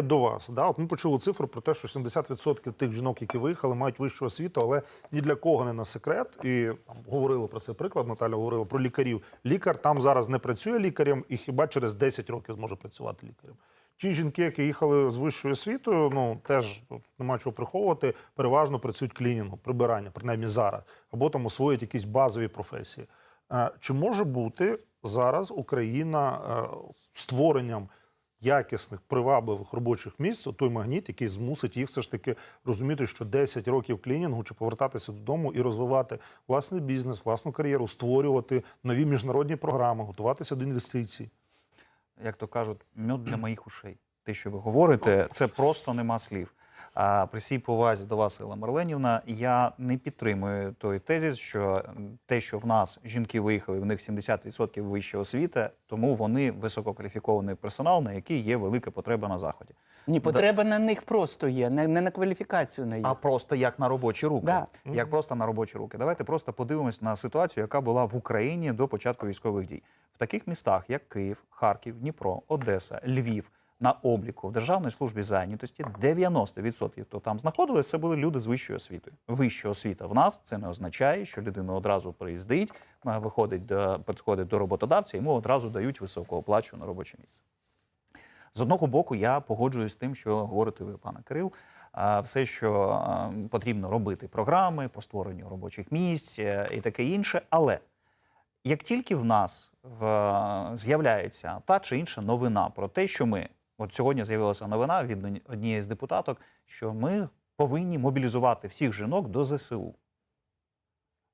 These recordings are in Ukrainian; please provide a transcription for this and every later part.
до вас. Да? От ми почули цифру про те, що 70% тих жінок, які виїхали, мають вищу освіту, але ні для кого не на секрет. І там, говорили про це приклад. Наталя говорила про лікарів. Лікар там зараз не працює лікарем і хіба через 10 років зможе працювати лікарем. Ті жінки, які їхали з вищою освітою, ну теж нема чого приховувати, переважно працюють клінінгу, прибирання, принаймні зараз, або там освоюють якісь базові професії. Е, Чи може бути зараз Україна е, створенням якісних, привабливих робочих місць, той магніт, який змусить їх все ж таки розуміти, що 10 років клінінгу чи повертатися додому і розвивати власний бізнес, власну кар'єру, створювати нові міжнародні програми, готуватися до інвестицій. як то кажуть, мед для моїх ушей. Те, що ви говорите, це просто нема слів. А при всій повазі до вас, Елла Марленівна, я не підтримую той тезіс, що те, що в нас жінки виїхали, в них 70% вища освіта, тому вони висококваліфікований персонал, на який є велика потреба на заході. Ні, потреба на них просто є, не, не на кваліфікацію на їх. А просто як на робочі руки. Да. Як просто на робочі руки. Давайте просто подивимось на ситуацію, яка була в Україні до початку військових дій. В таких містах, як Київ, Харків, Дніпро, Одеса, Львів, на обліку в Державній службі зайнятості 90% хто там знаходились, це були люди з вищою освітою. Вища освіта в нас це не означає, що людина одразу приїздить, виходить до підходить до роботодавця, йому одразу дають високооплачуване робоче місце. З одного боку, я погоджуюсь з тим, що говорите ви, пане Кирил. Все, що потрібно робити, програми по створенню робочих місць е, і таке інше. Але як тільки в нас з'являється та чи інша новина про те, що ми, от сьогодні з'явилася новина від однієї з депутаток, що ми повинні мобілізувати всіх жінок до ЗСУ.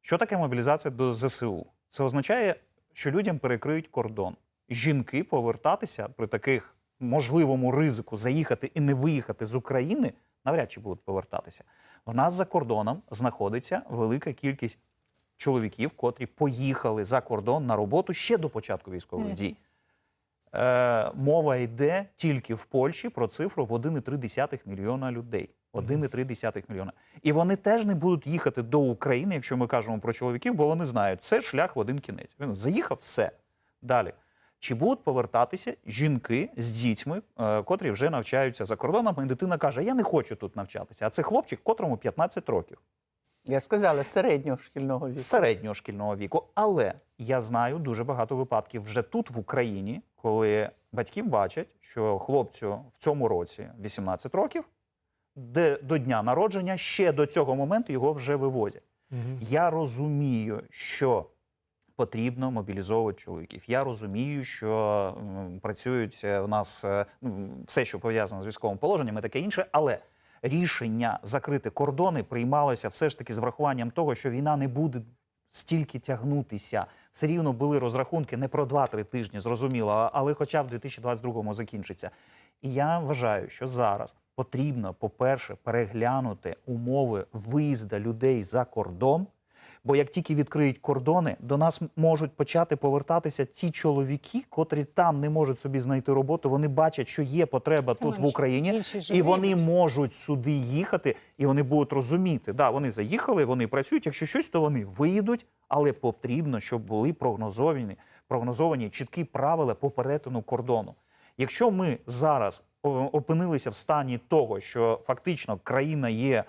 Що таке мобілізація до ЗСУ? Це означає, що людям перекриють кордон. Жінки повертатися при таких можливому ризику заїхати і не виїхати з України навряд чи будуть повертатися. У нас за кордоном знаходиться велика кількість чоловіків, котрі поїхали за кордон на роботу ще до початку військових дій. Е, мова йде тільки в Польщі про цифру в 1,3 мільйона людей. 1,3 мільйона. І вони теж не будуть їхати до України, якщо ми кажемо про чоловіків, бо вони знають, це шлях в один кінець. Він заїхав, все. Далі. Чи будуть повертатися жінки з дітьми, е, котрі вже навчаються за кордоном, і дитина каже: Я не хочу тут навчатися. А це хлопчик, котрому 15 років Я сказала, середнього шкільного віку. середнього шкільного віку. Але я знаю дуже багато випадків вже тут, в Україні, коли батьки бачать, що хлопцю в цьому році 18 років, де до дня народження ще до цього моменту його вже вивозять. Я розумію, що потрібно мобілізовувати чоловіків. Я розумію, що м, працюють е, в нас е, м, все, що пов'язано з військовим положенням і таке інше, але рішення закрити кордони приймалося все ж таки з врахуванням того, що війна не буде стільки тягнутися. Все рівно були розрахунки не про 2-3 тижні, зрозуміло, але хоча в 2022 закінчиться. І я вважаю, що зараз потрібно, по-перше, переглянути умови виїзду людей за кордон. Бо як тільки відкриють кордони, до нас можуть почати повертатися ті чоловіки, котрі там не можуть собі знайти роботу. Вони бачать, що є потреба Це тут в. Україні, Більше і вони можуть сюди їхати, і вони будуть розуміти, да, вони заїхали, вони працюють. Якщо щось, то вони виїдуть, але потрібно, щоб були прогнозовані, прогнозовані чіткі правила по перетину кордону. Якщо ми зараз опинилися в стані того, що фактично країна є,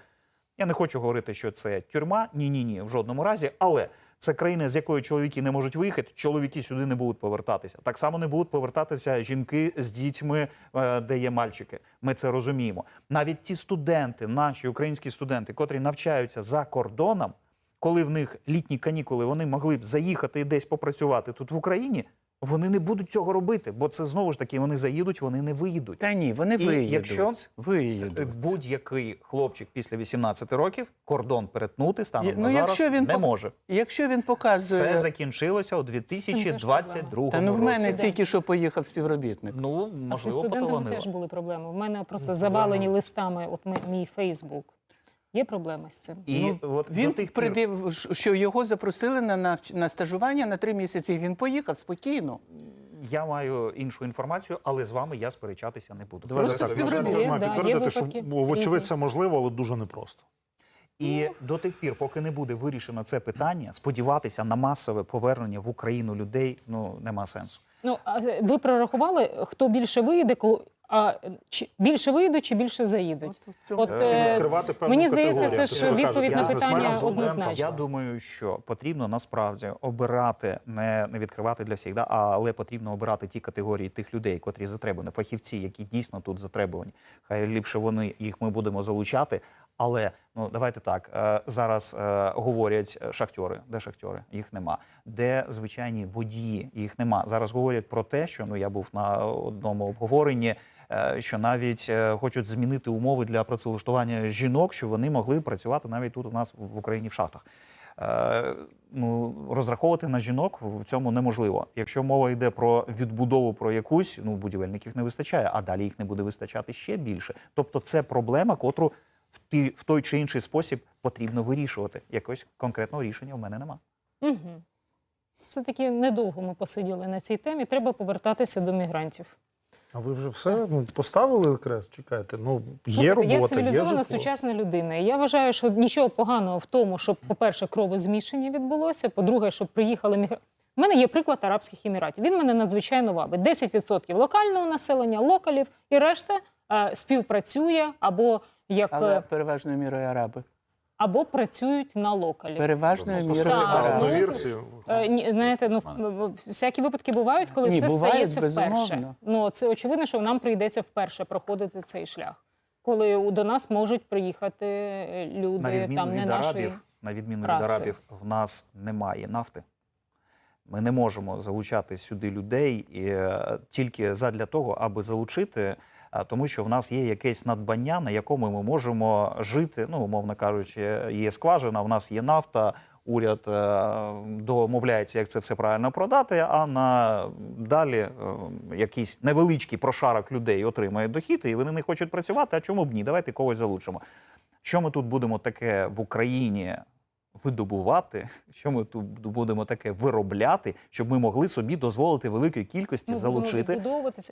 я не хочу говорити, що це тюрма, ні, ні, ні, в жодному разі, але це країна, з якої чоловіки не можуть виїхати, чоловіки сюди не будуть повертатися. Так само не будуть повертатися жінки з дітьми, е, де є мальчики. Ми це розуміємо. Навіть ті студенти, наші українські студенти, котрі навчаються за кордоном, коли в них літні канікули, вони могли б заїхати і десь попрацювати тут в Україні. Вони не будуть цього робити, бо це знову ж таки вони заїдуть, вони не виїдуть. Та ні, вони І виїдуть. якщо- виїдуть. Будь-який хлопчик після 18 років кордон перетнути станом ну, на зараз якщо він не пок- може. Якщо він показує. Це закінчилося у 2022 Та ну в мене році. тільки що поїхав співробітник. Ну, А зі можливо, студентами поталанило. теж були проблеми. У мене просто Ну, завалені листами. От ми- мій Фейсбук. Є проблеми з цим? І Ну, от Він тих пір, придив, що його запросили на навч... на стажування на три місяці. і Він поїхав спокійно. я маю іншу інформацію, але з вами я сперечатися не буду. Просто співробітник. да, підтвердити, що вочевидь це можливо, але дуже непросто. І до тих пір, поки не буде вирішено це питання, сподіватися на масове повернення в Україну людей ну нема сенсу. Ну а ви прорахували, хто більше виїде, коли А чи більше вийдуть, чи більше заїдуть? От От, е, відкривати певну мені здається, це ж кажеш, відповідь на питання однозначно. Я думаю, що потрібно насправді обирати, не, не відкривати для всіх, да, але потрібно обирати ті категорії тих людей, котрі затребувані, фахівці, які дійсно тут затребувані. Хай ліпше вони їх ми будемо залучати. Але ну давайте так е, зараз е, говорять е, шахтери. Де шахтери? Їх нема. Де звичайні водії? Їх нема. Зараз говорять про те, що ну я був на одному обговоренні. Е, Що навіть е, хочуть змінити умови для працевлаштування жінок, щоб вони могли працювати навіть тут у нас в Україні в шахтах. Е, ну, розраховувати на жінок в цьому неможливо. Якщо мова йде про відбудову про якусь, ну будівельників не вистачає, а далі їх не буде вистачати ще більше. Тобто, це проблема, котру в, той чи інший спосіб потрібно вирішувати. Якогось конкретного рішення в мене нема. Угу. Все-таки недовго ми посиділи на цій темі. Треба повертатися до мігрантів. А ви вже все ну, поставили крест? Чекайте. Ну, є Слухайте, робота, я є цивілізована житло. сучасна людина. І я вважаю, що нічого поганого в тому, щоб, по-перше, кровозмішання відбулося. По-друге, щоб приїхали мігранти. У мене є приклад Арабських Еміратів. Він мене надзвичайно вабить. 10% локального населення, локалів, і решта е, співпрацює або як Але е, переважною мірою араби. Або працюють на локалів. Переважною Ну, мірою Так, ну. Е, ні, знаєте, ну в- всякі випадки бувають, коли Ні, це бувають, стається вперше. безумовно. Ну це очевидно, що нам прийдеться вперше проходити цей шлях, коли у- до нас можуть приїхати е, люди на відміну там не від нашої. арабів, на відміну від раси. арабів, в нас немає нафти. Ми не можемо залучати сюди людей і, е, тільки задля того, аби залучити, тому що в нас є якесь надбання, на якому ми можемо жити. Ну, умовно кажучи, є скважина, в нас є нафта. Уряд е, домовляється, як це все правильно продати. А на далі е, якийсь невеличкий прошарок людей отримає дохід, і вони не хочуть працювати. А чому б ні? Давайте когось залучимо. Що ми тут будемо таке в Україні видобувати? Що ми тут будемо таке виробляти, щоб ми могли собі дозволити великої кількості ну, залучити?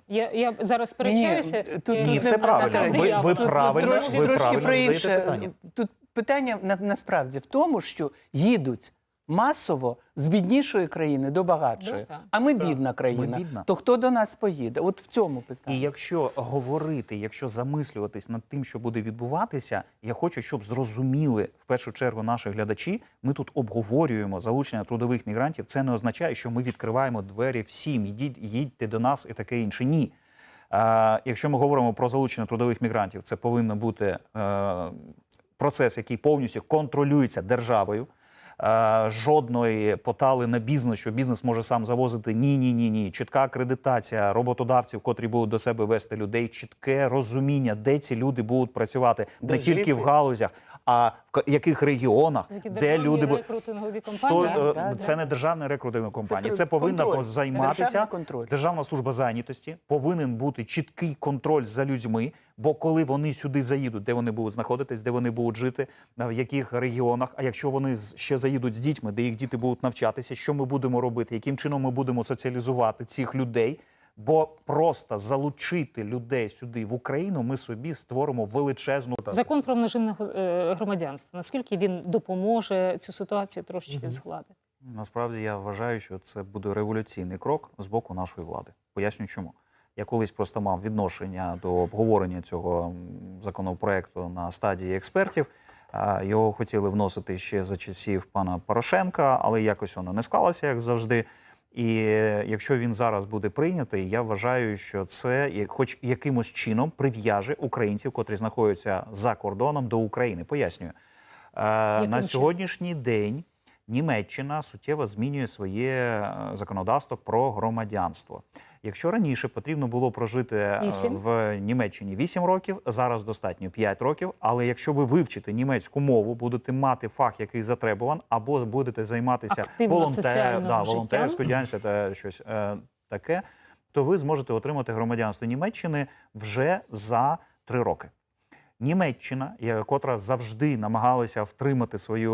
Я, я зараз сперечаюся. ні, тут- Ні, тут все не- правильно. Ви, ви Тут правильно, трошки, ви трошки правильно про задаєте інше. питання. Тут питання на, насправді в тому, що їдуть масово з біднішої країни до багатшої. Да, а ми бідна країна. Ми бідна. То хто до нас поїде? От в цьому питання. І якщо говорити, якщо замислюватись над тим, що буде відбуватися, я хочу, щоб зрозуміли в першу чергу наші глядачі. Ми тут обговорюємо залучення трудових мігрантів. Це не означає, що ми відкриваємо двері всім. Ідіть, їдьте до нас і таке інше. Ні. Е, якщо ми говоримо про залучення трудових мігрантів, це повинен бути е, процес, який повністю контролюється державою. Е, жодної потали на бізнес, що бізнес може сам завозити. Ні, ні, ні, ні. Чітка акредитація роботодавців, котрі будуть до себе вести людей, чітке розуміння, де ці люди будуть працювати, не Де тільки в галузях, а в яких регіонах, Такі де державні люди рекрутингові Сто- компанії. Да, е, да, це да. не державна рекрутингові компанія. Це, кон- повинна контроль. займатися Державний контроль. Державна служба зайнятості. Повинен бути чіткий контроль за людьми. Бо коли вони сюди заїдуть, де вони будуть знаходитись, де вони будуть жити, в яких регіонах. А якщо вони з- ще заїдуть з дітьми, де їх діти будуть навчатися, що ми будемо робити, яким чином ми будемо соціалізувати цих людей. Бо просто залучити людей сюди в Україну, ми собі створимо величезну Закон про множинне громадянство. Наскільки він допоможе цю ситуацію трошечки згладити? Насправді я вважаю, що це буде революційний крок з боку нашої влади. Поясню чому. Я колись просто мав відношення до обговорення цього законопроекту на стадії експертів. Його хотіли вносити ще за часів пана Порошенка, але якось воно не склалося, як завжди. І е, якщо він зараз буде прийнятий, я вважаю, що це хоч якимось чином прив'яже українців, котрі знаходяться за кордоном до України. Пояснюю. Яким На чином? сьогоднішній день Німеччина суттєво змінює своє е, законодавство про громадянство. Якщо раніше потрібно було прожити е, Вісім. в Німеччині 8 років, зараз достатньо 5 років. Але якщо ви вивчите німецьку мову, будете мати фах, який затребуван, або будете займатися волонтер, да, волонтерською діяльністю та щось е, таке, то ви зможете отримати громадянство Німеччини вже за 3 роки. Німеччина, котра завжди намагалася втримати своє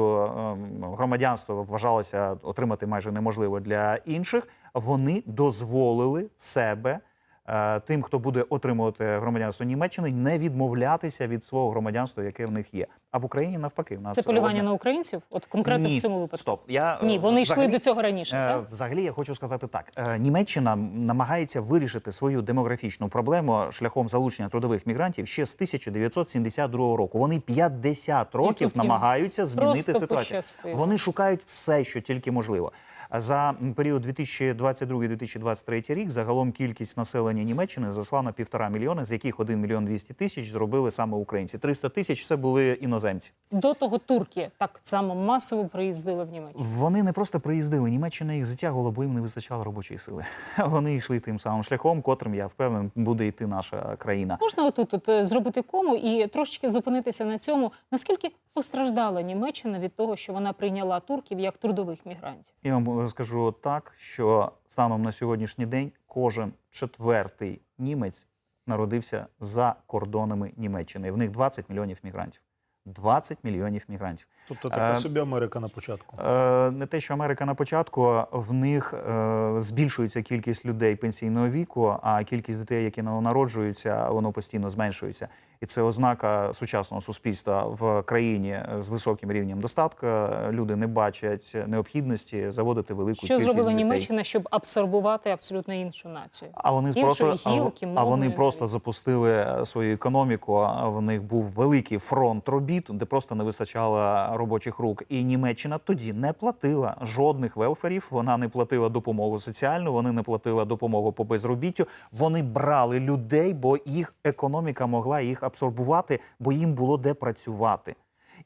громадянство, вважалося отримати майже неможливо для інших. Вони дозволили себе е, тим, хто буде отримувати громадянство Німеччини, не відмовлятися від свого громадянства, яке в них є. А в Україні навпаки, в нас Це полювання одне- на українців? От конкретно Ні, в цьому випадку? Стоп. Я, Ні, е, вони йшли до цього раніше. Е, так? Взагалі, я хочу сказати так: Е, Німеччина намагається вирішити свою демографічну проблему шляхом залучення трудових мігрантів ще з 1972 року. Вони 50 років намагаються змінити просто ситуацію. пощастило. Вони шукають все, що тільки можливо. За період 2022-2023 рік загалом кількість населення Німеччини зросла на півтора мільйона, з яких 1 мільйон 200 тисяч зробили саме українці. 300 тисяч це були іноземці. До того турки так само масово приїздили в Німеччину. Вони не просто приїздили. Німеччина їх затягувала, бо їм не вистачало робочої сили. Вони йшли тим самим шляхом, котрим я впевнений, буде йти наша країна. Можна отут от, е, зробити кому і трошечки зупинитися на цьому, наскільки постраждала Німеччина від того, що вона прийняла турків як трудових мігрантів? Я вам скажу так, що станом на сьогоднішній день кожен четвертий німець народився за кордонами Німеччини. В них 20 мільйонів мігрантів. 20 мільйонів мігрантів. Тобто така Е, собі Америка на початку. Е, не те, що Америка на початку, в них е, збільшується кількість людей пенсійного віку, а кількість дітей, які народжуються, воно постійно зменшується. І це ознака сучасного суспільства в країні з високим рівнем достатку. Люди не бачать необхідності заводити велику Що кількість зробила. Німеччина, щоб абсорбувати абсолютно іншу націю? А вони Іншої просто гілки, а вони просто запустили свою економіку. В них був великий фронт робіт, де просто не вистачало робочих рук. І Німеччина тоді не платила жодних велферів. Вона не платила допомогу соціальну, вони не платила допомогу по безробіттю. Вони брали людей, бо їх економіка могла їх абсорбувати, бо їм було де працювати.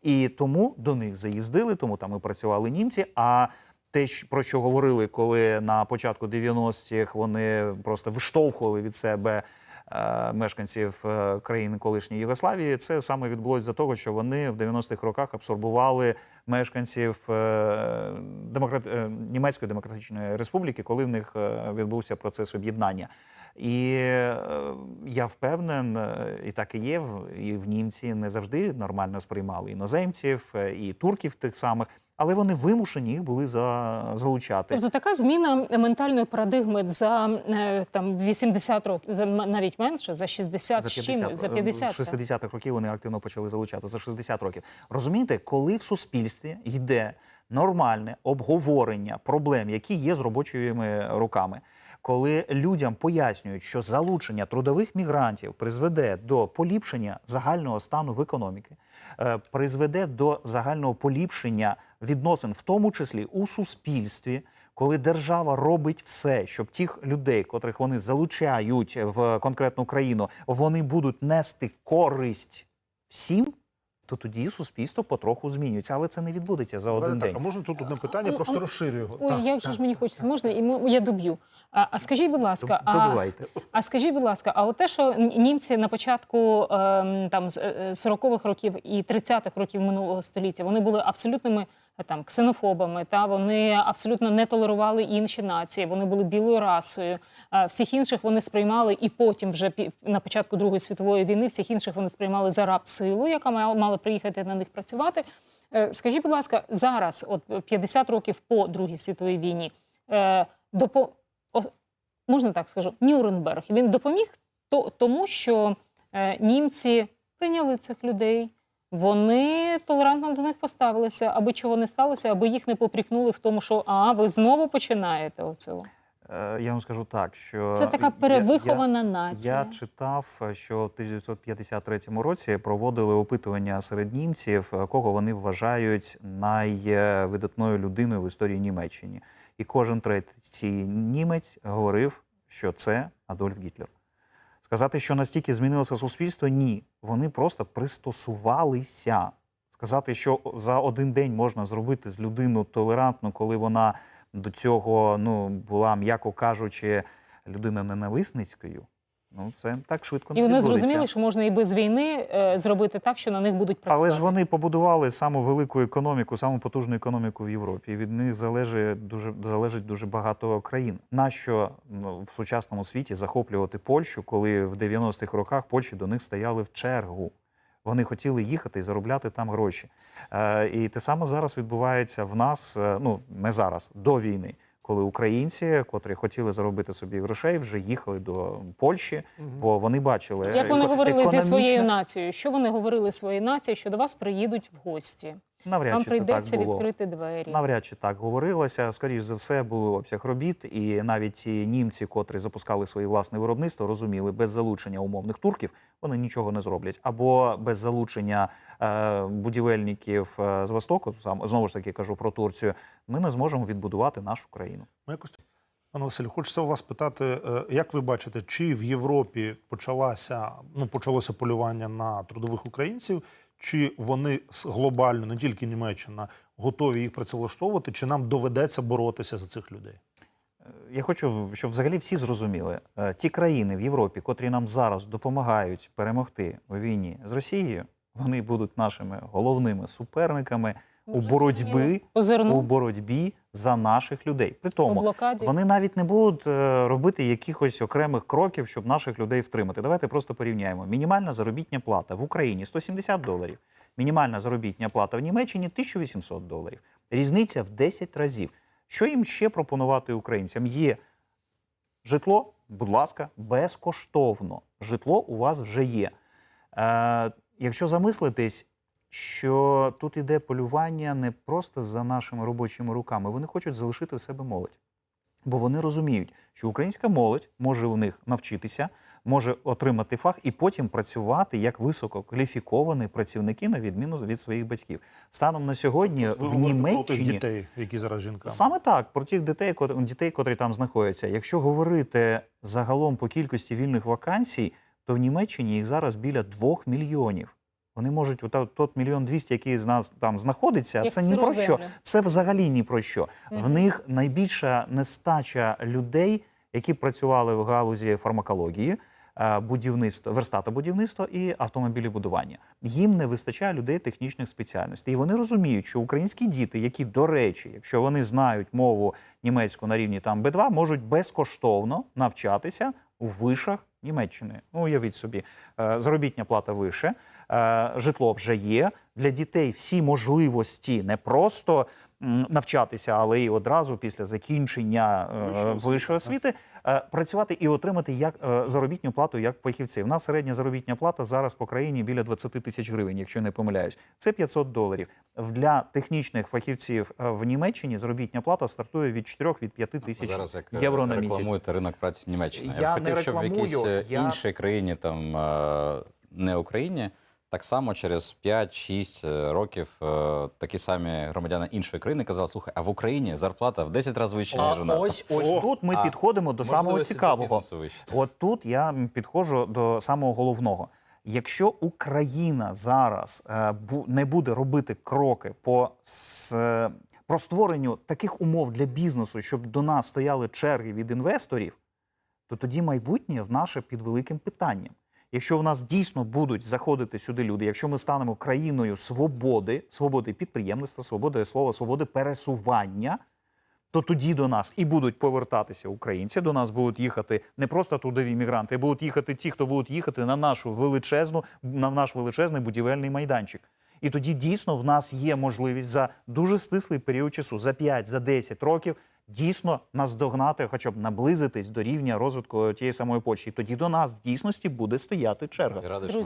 І тому до них заїздили, тому там і працювали німці. А те, про що говорили, коли на початку 90-х вони просто виштовхували від себе мешканців е, країн колишньої Югославії, це саме відбулося за того, що вони в 90-х роках абсорбували мешканців е, демократ... е, Німецької демократичної республіки, коли в них е, відбувся процес об'єднання. І е, я впевнен, е, і так і є. І в німці не завжди нормально сприймали іноземців, е, і турків тих самих, але вони вимушені їх були за, залучати. Тобто така зміна ментальної парадигми за е, там 80 років, за навіть менше, за 60 з чимось, за 50. З 60-х років вони активно почали залучати за 60 років. Розумієте, коли в суспільстві йде нормальне обговорення проблем, які є з робочими руками. Коли людям пояснюють, що залучення трудових мігрантів призведе до поліпшення загального стану в економіки, е, призведе до загального поліпшення відносин, в тому числі у суспільстві, коли держава робить все, щоб тих людей, котрих вони залучають в конкретну країну, вони будуть нести користь всім, то тоді суспільство потроху змінюється. Але це не відбудеться за один так, день. а можна тут одне питання, просто а- розширю його. Ой, Так, як же ж мені хочеться, можна, і м- я доб'ю. А, а скажіть, будь ласка, а, а скажіть, будь ласка, а от те, що німці на початку ем, там з е, 40-х років і 30-х років минулого століття вони були абсолютними там ксенофобами, та вони абсолютно не толерували інші нації, вони були білою расою. Всіх інших вони сприймали, і потім, вже на початку Другої світової війни, всіх інших вони сприймали за раб силу, яка мала, приїхати на них працювати. Е, Скажіть, будь ласка, зараз, от 50 років по Другій світовій війні, е, допо... можна так скажу, Нюрнберг він допоміг то, тому, що е, німці прийняли цих людей. Вони толерантно до них поставилися, аби чого не сталося, аби їх не попрікнули в тому, що а ви знову починаєте оцього. Е, Я вам скажу так, що Це така перевихована Я, нація. я читав, що в 1953 році проводили опитування серед німців, е, кого вони вважають найвидатною людиною в історії Німеччини. І кожен третій німець говорив, що це Адольф Гітлер. Сказати, що настільки змінилося суспільство, ні. Вони просто пристосувалися. Сказати, що за один день можна зробити з людину толерантну, коли вона до цього ну, була, м'яко кажучи, людина ненависницькою. Ну, це так швидко не І вони відбудеться. зрозуміли, що можна і без війни е, зробити так, що на них будуть працювати. Але ж вони побудували саму велику економіку, саму потужну економіку в Європі. І від них залежить дуже залежить дуже багато країн. Нащо ну, в сучасному світі захоплювати Польщу, коли в 90-х роках Польщі до них стояли в чергу? Вони хотіли їхати і заробляти там гроші. Е, і те саме зараз відбувається в нас. е, ну не зараз, до війни. Коли українці, котрі хотіли заробити собі грошей, вже їхали до Польщі, бо вони бачили Як вони говорили зі своєю нацією? Що вони говорили своїй нації, що до вас приїдуть в гості? Навряд Вам чи це так було. відкрити двері. Навряд чи так говорилося. Скоріш за все, був обсяг робіт, і навіть ті німці, котрі запускали своє власне виробництво, розуміли, без залучення умовних турків вони нічого не зроблять. Або без залучення е, будівельників е, з Востоку, сам знову ж таки кажу про Турцію, ми не зможемо відбудувати нашу країну. Ну, якось пане Василю, хочеться у вас питати, е, як ви бачите, чи в Європі почалася ну почалося полювання на трудових українців, чи вони глобально, не тільки Німеччина, готові їх працевлаштовувати, чи нам доведеться боротися за цих людей? Я хочу, щоб взагалі всі зрозуміли, е, ті країни в Європі, котрі нам зараз допомагають перемогти у війні з Росією, вони будуть нашими головними суперниками у Вже боротьбі у боротьбі за наших людей. При тому вони навіть не будуть е, робити якихось окремих кроків, щоб наших людей втримати. Давайте просто порівняємо. Мінімальна заробітня плата в Україні 170 доларів. Мінімальна заробітня плата в Німеччині 1800 доларів. Різниця в 10 разів. Що їм ще пропонувати українцям? Є житло, будь ласка, безкоштовно. Житло у вас вже є. Е, якщо замислитись, що тут іде полювання не просто за нашими робочими руками, вони хочуть залишити в себе молодь. Бо вони розуміють, що українська молодь може у них навчитися, може отримати фах і потім працювати як висококваліфіковані працівники на відміну від своїх батьків. Станом на сьогодні Ви в говорите про тих дітей, які зараз жінками. Саме так, про тих дітей, дітей, котрі там знаходяться. Якщо говорити загалом по кількості вільних вакансій, то в Німеччині їх зараз біля двох мільйонів. Вони можуть, ота- тот мільйон двісті, який з нас там знаходиться, Як це ні про що. Це взагалі ні про що. В них найбільша нестача людей, які працювали в галузі фармакології, е, будівництва, і автомобілібудування. Їм не вистачає людей технічних спеціальностей. І вони розуміють, що українські діти, які, до речі, якщо вони знають мову німецьку на рівні там Б2, можуть безкоштовно навчатися у вишах Німеччини. Ну, уявіть собі, е, заробітня плата вище, е, житло вже є. Для дітей всі можливості не просто навчатися, але й одразу після закінчення е, Вищої освіти, працювати і отримати як е, заробітню плату як фахівці. У нас середня заробітня плата зараз по країні біля 20 тисяч гривень, якщо не помиляюсь. Це 500 доларів. Для технічних фахівців е, в Німеччині заробітня плата стартує від 4 від 5 тисяч Зараз як е, євро на місяць. рекламуєте ринок праці Німеччини. Я б не хотів, щоб в якійсь е, я- іншій країні, там е, не Україні, так само через 5-6 років е, такі самі громадяни іншої країни казали: слухай, а в Україні зарплата в 10 разів вища, ніж у нас. ось ось О, тут ми а підходимо до самого цікавого. От тут я підходжу до самого головного. Якщо Україна зараз е, бу- не буде робити кроки по с, е, про створенню таких умов для бізнесу, щоб до нас стояли черги від інвесторів, то тоді майбутнє в наше під великим питанням. Якщо в нас дійсно будуть заходити сюди люди, якщо ми станемо країною свободи, свободи підприємництва, свободи слова, свободи пересування, то тоді до нас і будуть повертатися українці. До нас будуть їхати не просто трудові мігранти, а будуть їхати ті, хто будуть їхати на нашу величезну, на наш величезний будівельний майданчик. І тоді дійсно в нас є можливість за дуже стислий період часу, за 5, за 10 років, дійсно наздогнати, хоча б наблизитись до рівня розвитку тієї самої Польщі. І тоді до нас в дійсності буде стояти черга. Радий, що